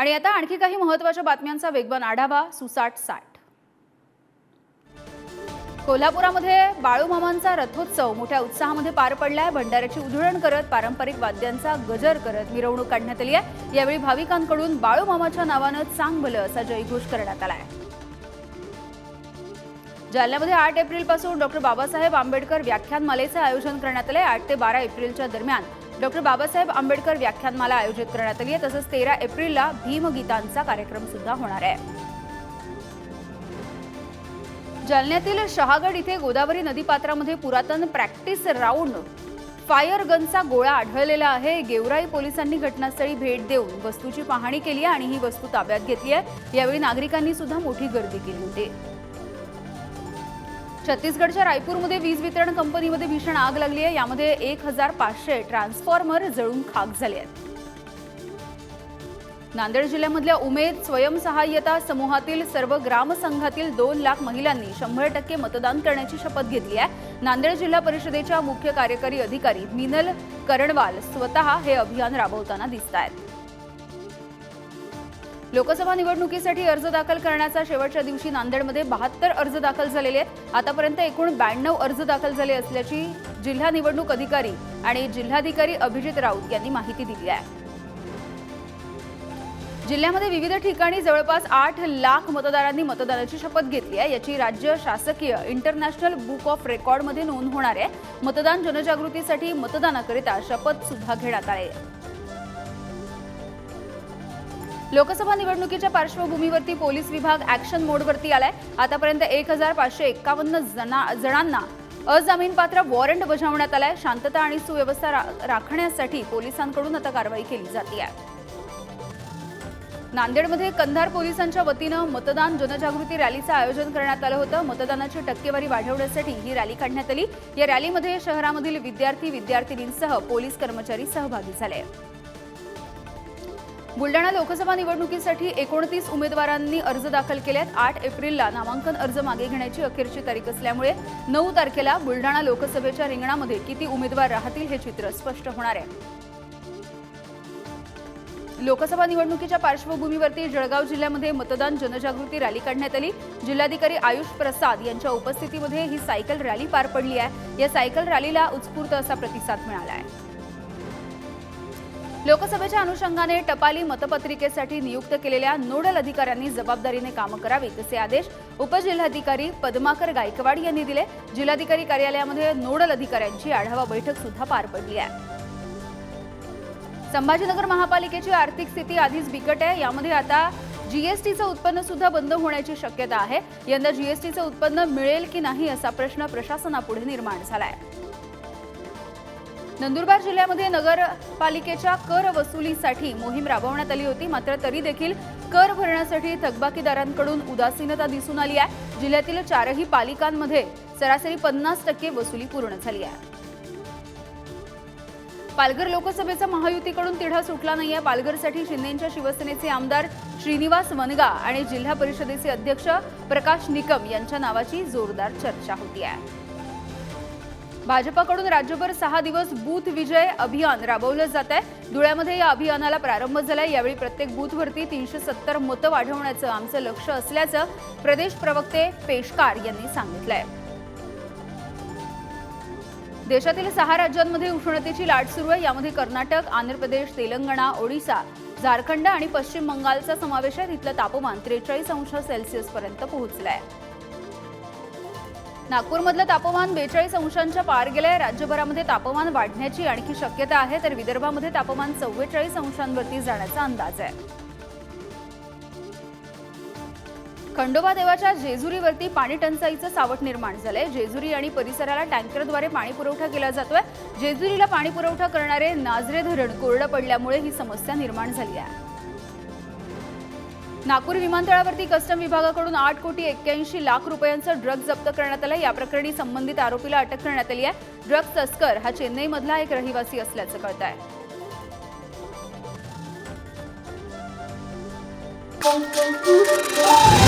आणि आता आणखी काही महत्त्वाच्या बातम्यांचा वेगवान आढावा सुसाट साठ. कोल्हापुरामध्ये बाळूमामांचा रथोत्सव मोठ्या उत्साहामध्ये पार पडलाय. भंडाऱ्याची उधळण करत पारंपरिक वाद्यांचा गजर करत मिरवणूक काढण्यात आली आहे. यावेळी भाविकांकडून बाळूमामाच्या नावानं चांगलं असा जयघोष करण्यात आलाय. जालन्यामध्ये आठ एप्रिलपासून डॉक्टर बाबासाहेब आंबेडकर व्याख्यानमालेचं आयोजन करण्यात आलंय. आठ ते बारा एप्रिलच्या दरम्यान डॉक्टर बाबासाहेब आंबेडकर व्याख्यानमाला आयोजित करण्यात आली आहे. तसंच तेरा एप्रिलला भीमगीतांचा कार्यक्रम सुद्धा होणार आहे. जालन्यातील शहागड इथे गोदावरी नदीपात्रामध्ये पुरातन प्रॅक्टिस राऊंड फायर गनचा गोळा आढळलेला आहे. गेवराई पोलिसांनी घटनास्थळी भेट देऊन वस्तूची पाहणी केली आहे आणि ही वस्तू ताब्यात घेतली आहे. यावेळी नागरिकांनी सुद्धा मोठी गर्दी केली होती. छत्तीसगडच्या रायपूरमध्ये वीज वितरण कंपनीमध्ये भीषण आग लागली आहे. यामध्ये एक हजार पाचशे ट्रान्सफॉर्मर जळून खाक झाले आहेत. नांदेड जिल्ह्यामधल्या उमेद स्वयंसहाय्यता समूहातील सर्व ग्रामसंघातील दोन लाख महिलांनी शंभर टक्के मतदान करण्याची शपथ घेतली आहे. नांदेड जिल्हा परिषदेच्या मुख्य कार्यकारी अधिकारी मिनल करणवाल स्वतः हे अभियान राबवताना दिसत आहेत लोकसभा निवडणुकीसाठी अर्ज दाखल करण्याचा शेवटच्या दिवशी नांदेडमध्ये बहात्तर अर्ज दाखल झालेले आहेत. आतापर्यंत एकूण ब्याण्णव अर्ज दाखल झाले असल्याची जिल्हा निवडणूक अधिकारी आणि जिल्हाधिकारी अभिजित राऊत यांनी माहिती दिली आहे. जिल्ह्यामध्ये विविध ठिकाणी जवळपास आठ लाख मतदारांनी मतदानाची शपथ घेतली आहे. याची राज्य शासकीय इंटरनॅशनल बुक ऑफ रेकॉर्डमध्ये नोंद होणार आहे. मतदान जनजागृतीसाठी मतदानाकरिता शपथ सुद्धा घेण्यात आली आहे. लोकसभा निवडणुकीच्या पार्श्वभूमीवरती पोलीस विभाग ऍक्शन मोडवरती आलाय. आतापर्यंत एक हजार पाचशे एक्कावन्न जणांना अजामीनपात्र वॉरंट बजावण्यात आलाय. शांतता आणि सुव्यवस्था रा- राखण्यासाठी पोलिसांकडून आता कारवाई केली जाते आहे नांदेडमध्ये कंधार पोलिसांच्या वतीनं मतदान जनजागृती रॅलीचं आयोजन करण्यात आलं होतं. मतदानाची टक्केवारी वाढवण्यासाठी ही रॅली काढण्यात आली. या रॅलीमध्ये शहरामधील विद्यार्थी विद्यार्थिनींसह पोलीस कर्मचारी सहभागी झाले. बुलडाणा लोकसभा निवडणुकीसाठी एकोणतीस उमेदवारांनी अर्ज दाखल केल्यात. आठ एप्रिलला नामांकन अर्ज मागे घेण्याची अखेरची तारीख असल्यामुळे नऊ तारखेला बुलडाणा लोकसभेच्या रिंगणामध्ये किती उमेदवार राहतील हे चित्र स्पष्ट होणार आहे. लोकसभा निवडणुकीच्या पार्श्वभूमीवरती जळगाव जिल्ह्यामध्ये मतदान जनजागृती रॅली काढण्यात आली. जिल्हाधिकारी आयुष प्रसाद यांच्या उपस्थितीमध्ये ही सायकल रॅली पार पडली आहे. या सायकल रॅलीला उत्स्फूर्त असा प्रतिसाद मिळाला आहे. लोकसभेच्या अनुषंगाने टपाली मतपत्रिकेसाठी नियुक्त केलेल्या नोडल अधिकाऱ्यांनी जबाबदारीने कामं करावीत असे आदेश उपजिल्हाधिकारी पद्माकर गायकवाड यांनी दिले. जिल्हाधिकारी कार्यालयामध्ये नोडल अधिकाऱ्यांची आढावा बैठक सुद्धा पार पडली आहे. संभाजीनगर महापालिकेची आर्थिक स्थिती आधीच बिकट आहे. यामध्ये आता जीएसटीचं उत्पन्न सुद्धा बंद होण्याची शक्यता आहे. यंदा जीएसटीचं उत्पन्न मिळेल की नाही असा प्रश्न प्रशासनापुढे निर्माण झाला आहे नंदुरबार जिल्ह्यामध्ये नगरपालिकेच्या कर वसुलीसाठी मोहीम राबवण्यात आली होती. मात्र तरी देखील कर भरण्यासाठी थकबाकीदारांकडून उदासीनता दिसून आली आहे. जिल्ह्यातील चारही पालिकांमध्ये सरासरी पन्नास टक्के वसुली पूर्ण झाली आहे. पालघर लोकसभेचा महायुतीकडून तिढा सुटला नाहीये. पालघरसाठी शिंदेच्या शिवसेनेचे आमदार श्रीनिवास वनगा आणि जिल्हा परिषदेचे अध्यक्ष प्रकाश निकम यांच्या नावाची जोरदार चर्चा होती आहे भाजपाकडून राज्यभर सहा दिवस बूथ विजय अभियान राबवलं जात आहे धुळ्यामध्ये या अभियानाला प्रारंभ झालाय. यावेळी प्रत्येक बूथवरती तीनशे सत्तर मतं वाढवण्याचं आमचं लक्ष असल्याचं प्रदेश प्रवक्ते पेशकार यांनी सांगितलंय. देशातील सहा राज्यांमध्ये उष्णतेची लाट सुरू आहे. यामध्ये कर्नाटक आंध्र प्रदेश तेलंगणा ओडिसा झारखंड आणि पश्चिम बंगालचा समावेश आहे. तिथलं तापमान त्रेचाळीस अंश सेल्सिअस पर्यंत आहे नागपूरमधलं तापमान बेचाळीस अंशांच्या पार गेलंय. राज्यभरामध्ये तापमान वाढण्याची आणखी शक्यता आहे तर विदर्भामध्ये तापमान चव्वेचाळीस अंशांवरती जाण्याचा अंदाज आहे. खंडोबा देवाच्या जेजुरीवरती पाणी टंचाईचं सावट निर्माण झालंय. जेजुरी आणि परिसराला टँकरद्वारे पाणी पुरवठा केला जातोय. जेजुरीला पाणी पुरवठा करणारे नाझरे धरण कोरडं पडल्यामुळे ही समस्या निर्माण झाली आहे. नागपूर विमानतळावरती कस्टम विभागाकडून आठ कोटी एक्क्याऐंशी लाख रुपयांचं ड्रग जप्त करण्यात आलं या प्रकरणी संबंधित आरोपीला अटक करण्यात आली आहे ड्रग तस्कर हा चेन्नईमधला एक रहिवासी असल्याचं कळत आहे Thank you.